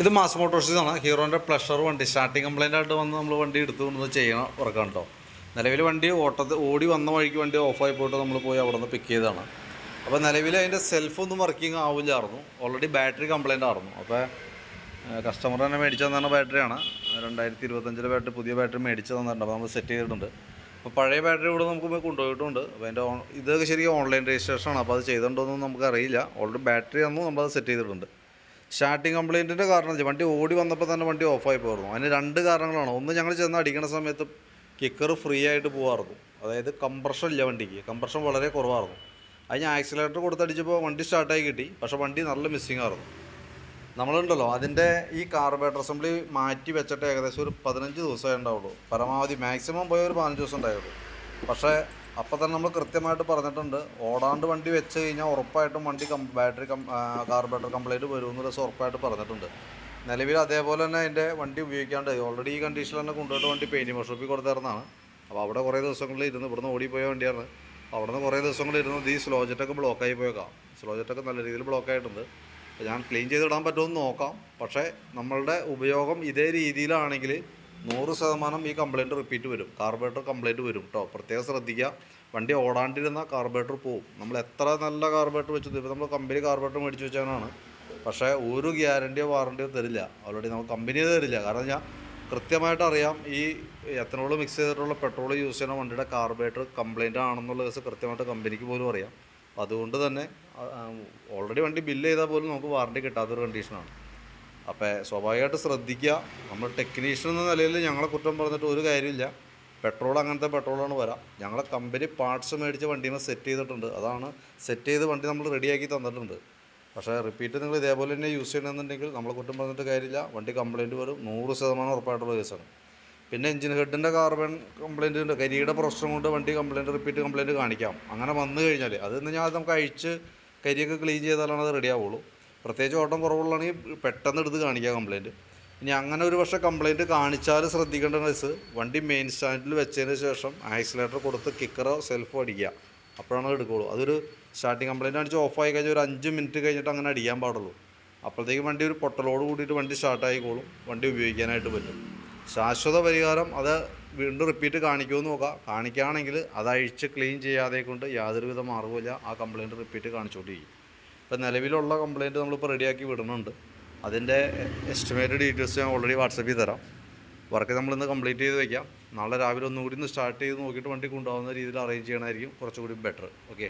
ഇത് മാസ് മോട്ടോഴ്സിൽ ആണ് ഹീറോന്റെ പ്ലഷർ വണ്ടി. സ്റ്റാർട്ടിങ് കംപ്ലൈന്റ് ആയിട്ട് വന്ന് നമ്മൾ വണ്ടി എടുത്തു കൊണ്ട് ചെയ്യണം വർക്കാണ് കേട്ടോ നിലവിൽ വണ്ടി ഓട്ടത്തിൽ ഓടി വന്ന വഴിക്ക് വണ്ടി ഓഫായി പോയിട്ട് നമ്മൾ പോയി അവിടെ നിന്ന് പിക്ക് ചെയ്തതാണ് അപ്പോൾ നിലവിൽ അതിന്റെ സെൽഫൊന്നും വർക്കിംഗ് ആവില്ലായിരുന്നു. ഓൾറെഡി ബാറ്ററി കംപ്ലൈന്റ് ആയിരുന്നു. അപ്പോൾ കസ്റ്റമർ തന്നെ മേടിച്ചു തന്ന ബാറ്ററിയാണ് രണ്ടായിരത്തി ഇരുപത്തഞ്ചിലെ ബാറ്ററി പുതിയ ബാറ്ററി മേടിച്ച് തന്നിട്ടുണ്ട് അപ്പോൾ നമ്മൾ സെറ്റ് ചെയ്തിട്ടുണ്ട്. അപ്പോൾ പഴയ ബാറ്ററി ഇവിടെ നമുക്ക് പോയി കൊണ്ടുപോയിട്ടുണ്ട്. അപ്പോൾ അതിന്റെ ഇതൊക്കെ ശരിക്കും ഓൺലൈൻ രജിസ്ട്രേഷൻ ആണ്. അപ്പോൾ അത് ചെയ്തിട്ടുണ്ടോ എന്നൊന്നും നമുക്കറിയില്ല. ഓൾറെഡി ബാറ്ററി ഒന്നും നമ്മളത് സെറ്റ് ചെയ്തിട്ടുണ്ട്. സ്റ്റാർട്ടിങ് കംപ്ലയിന്റിന്റെ കാരണം വണ്ടി ഓടി വന്നപ്പോൾ തന്നെ വണ്ടി ഓഫായി പോയിരുന്നു. അതിന് രണ്ട് കാരണങ്ങളാണ്. ഒന്ന് ഞങ്ങൾ ചെന്ന് അടിക്കുന്ന സമയത്ത് കിക്കർ ഫ്രീ ആയിട്ട് പോകാറുന്നു അതായത് കംപ്രഷൻ ഇല്ല വണ്ടിക്ക്. കംപ്രഷൻ വളരെ കുറവായിരുന്നു അത് ഞാൻ ആക്സിലേറ്റർ കൊടുത്തടിച്ചപ്പോൾ വണ്ടി സ്റ്റാർട്ടായി കിട്ടി. പക്ഷേ വണ്ടി നല്ല മിസ്സിംഗ് ആയിരുന്നു നമ്മളുണ്ടല്ലോ അതിന്റെ ഈ കാർബേറ്റർ അസംബ്ലി മാറ്റി വെച്ചിട്ട് ഏകദേശം ഒരു പതിനഞ്ച് ദിവസമേ ഉണ്ടാവുള്ളൂ. പരമാവധി മാക്സിമം പോയ ഒരു പതിനഞ്ച് ദിവസം ഉണ്ടായുള്ളൂ. പക്ഷേ അപ്പോൾ തന്നെ നമ്മൾ കൃത്യമായിട്ട് പറഞ്ഞിട്ടുണ്ട്. ഓടാണ്ട് വണ്ടി വെച്ച് കഴിഞ്ഞാൽ ഉറപ്പായിട്ടും വണ്ടി come battery come carburettor complaint വരുമെന്ന് ദിവസം ഉറപ്പായിട്ട് പറഞ്ഞിട്ടുണ്ട്. നിലവിൽ അതേപോലെ തന്നെ അതിന്റെ വണ്ടി ഉപയോഗിക്കാണ്ട് ഓൾറെഡി ഈ കണ്ടീഷനിൽ തന്നെ കൊണ്ടുപോയിട്ട് വണ്ടി പെയിന്റിംഗ് വർക്ക്ഷോപ്പിൽ കൊടുത്തിരുന്നതാണ് അപ്പോൾ അവിടെ കുറേ ദിവസങ്ങളിൽ ഇരുന്ന് ഇവിടുന്ന് ഓടിപ്പോയ വണ്ടിയാണ്. അവിടെ നിന്ന് കുറേ ദിവസങ്ങളിൽ ഇരുന്നത് ഈ സ്ലോജറ്റൊക്കെ ബ്ലോക്ക് ബ്ലോക്കായി പോയേക്കാം. സ്ലോജറ്റൊക്കെ നല്ല രീതിയിൽ ബ്ലോക്ക് ആയിട്ടുണ്ട്. അപ്പോൾ ഞാൻ ക്ലീൻ ചെയ്തിടാൻ പറ്റുമെന്ന് നോക്കാം. പക്ഷേ നമ്മളുടെ ഉപയോഗം ഇതേ രീതിയിലാണെങ്കിൽ നൂറ് ശതമാനം ഈ കംപ്ലൈന്റ് റിപ്പീറ്റ് വരും. കാർബറേറ്റർ കംപ്ലൈന്റ് വരും കേട്ടോ പ്രത്യേകം ശ്രദ്ധിക്കുക വണ്ടി ഓടാണ്ടിരുന്ന കാർബറേറ്റർ പോവും. നമ്മൾ എത്ര നല്ല കാർബറേറ്റർ വെച്ചു ഇപ്പോൾ നമ്മൾ കമ്പനി കാർബറേറ്റർ മേടിച്ച് വെച്ചാണ് പക്ഷേ ഒരു ഗ്യാരണ്ടിയോ വാറണ്ടിയോ തരില്ല. ഓൾറെഡി നമ്മൾ കമ്പനിയെ തരില്ല. കാരണം ഞാൻ കൃത്യമായിട്ട് അറിയാം ഈ എത്തനോൾ മിക്സ് ചെയ്തിട്ടുള്ള പെട്രോൾ യൂസ് ചെയ്യുന്ന വണ്ടിയുടെ കാർബറേറ്റർ കംപ്ലൈന്റ് ആണെന്നുള്ള കേസ് കൃത്യമായിട്ട് കമ്പനിക്ക് പോലും അറിയാം. അതുകൊണ്ട് തന്നെ ഓൾറെഡി വണ്ടി ബില്ല് ചെയ്താൽ പോലും നമുക്ക് വാറണ്ടി കിട്ടാത്തൊരു കണ്ടീഷനാണ് അപ്പോൾ സ്വാഭാവികമായിട്ട് ശ്രദ്ധിക്കുക. നമ്മൾ ടെക്നീഷ്യൻ എന്ന നിലയിൽ ഞങ്ങളെ കുറ്റം പറഞ്ഞിട്ട് ഒരു കാര്യമില്ല. പെട്രോൾ അങ്ങനത്തെ പെട്രോളാണ് വരാം. ഞങ്ങളെ കമ്പനി പാർട്സ് മേടിച്ച വണ്ടിയിൽ സെറ്റ് ചെയ്തിട്ടുണ്ട്. അതാണ് സെറ്റ് ചെയ്ത് വണ്ടി നമ്മൾ റെഡിയാക്കി തന്നിട്ടുണ്ട്. പക്ഷേ റിപ്പീറ്റ് നിങ്ങൾ ഇതേപോലെ തന്നെ യൂസ് ചെയ്യണമെന്നുണ്ടെങ്കിൽ നമ്മളെ കുറ്റം പറഞ്ഞിട്ട് കാര്യമില്ല. വണ്ടി കംപ്ലയിന്റ് വരും. നൂറ് ശതമാനം ഉറപ്പായിട്ടുള്ള കേസാണ് പിന്നെ എഞ്ചിൻ ഹെഡിന്റെ കാർബൺ കംപ്ലയിന്റ് ഉണ്ട്. കരിയുടെ പ്രശ്നം കൊണ്ട് വണ്ടി കംപ്ലയിന്റ് റിപ്പീറ്റ് കംപ്ലയിന്റ് കാണിക്കാം. അങ്ങനെ വന്നു കഴിഞ്ഞാൽ അത് ഞാൻ നമുക്ക് അഴിച്ച് കരിയൊക്കെ ക്ലീൻ ചെയ്താലാണ് അത് റെഡി ആവുള്ളൂ. പ്രത്യേകിച്ച് ഓട്ടം കുറവുള്ളതാണെങ്കിൽ പെട്ടെന്ന് എടുത്ത് കാണിക്കാം കംപ്ലയിന്റ് ഇനി അങ്ങനെ ഒരു പക്ഷേ കംപ്ലയിന്റ് കാണിച്ചാൽ ശ്രദ്ധിക്കേണ്ട കേസ് വണ്ടി മെയിൻ സ്റ്റാൻഡിൽ വെച്ചതിന് ശേഷം ആക്സിലേറ്റർ കൊടുത്ത് കിക്കറോ സെൽഫോ അടിക്കുക. അപ്പോഴാണ് അത് എടുക്കുകയുള്ളൂ. അതൊരു സ്റ്റാർട്ടിങ് കംപ്ലൈന്റ് അടിച്ച് ഓഫായി കഴിഞ്ഞാൽ ഒരു അഞ്ച് മിനിറ്റ് കഴിഞ്ഞിട്ട് അങ്ങനെ അടിക്കാൻ പാടുള്ളൂ. അപ്പോഴത്തേക്കും വണ്ടി ഒരു പൊട്ടലോട് കൂടിയിട്ട് വണ്ടി സ്റ്റാർട്ടായിക്കോളും വണ്ടി ഉപയോഗിക്കാനായിട്ട് പറ്റും. ശാശ്വത പരിഹാരം അത് വീണ്ടും റിപ്പീറ്റ് കാണിക്കുമെന്ന് നോക്കാം. കാണിക്കുകയാണെങ്കിൽ അത് അഴിച്ച് ക്ലീൻ ചെയ്യാതെ കൊണ്ട് യാതൊരുവിധ മാർഗമില്ല ആ കംപ്ലയിന്റ് റിപ്പീറ്റ് കാണിച്ചുകൊണ്ടിരിക്കും. ഇപ്പം നിലവിലുള്ള കംപ്ലയിന്റ് നമ്മളിപ്പോൾ റെഡിയാക്കി വിടുന്നുണ്ട്. അതിന്റെ എസ്റ്റിമേറ്റഡ് ഡീറ്റെയിൽസ് ഞാൻ ഓൾറെഡി വാട്സപ്പിൽ തരാം. വർക്ക് നമ്മളിന്ന് കംപ്ലീറ്റ് ചെയ്ത് വയ്ക്കാം നാളെ രാവിലെ ഒന്നുകൂടി ഒന്ന് സ്റ്റാർട്ട് ചെയ്ത് നോക്കിയിട്ട് വണ്ടി കൊണ്ടുപോകുന്ന രീതിയിൽ അറേഞ്ച് ചെയ്യണമായിരിക്കും. കുറച്ചുകൂടി ബെറ്റർ ഓക്കെ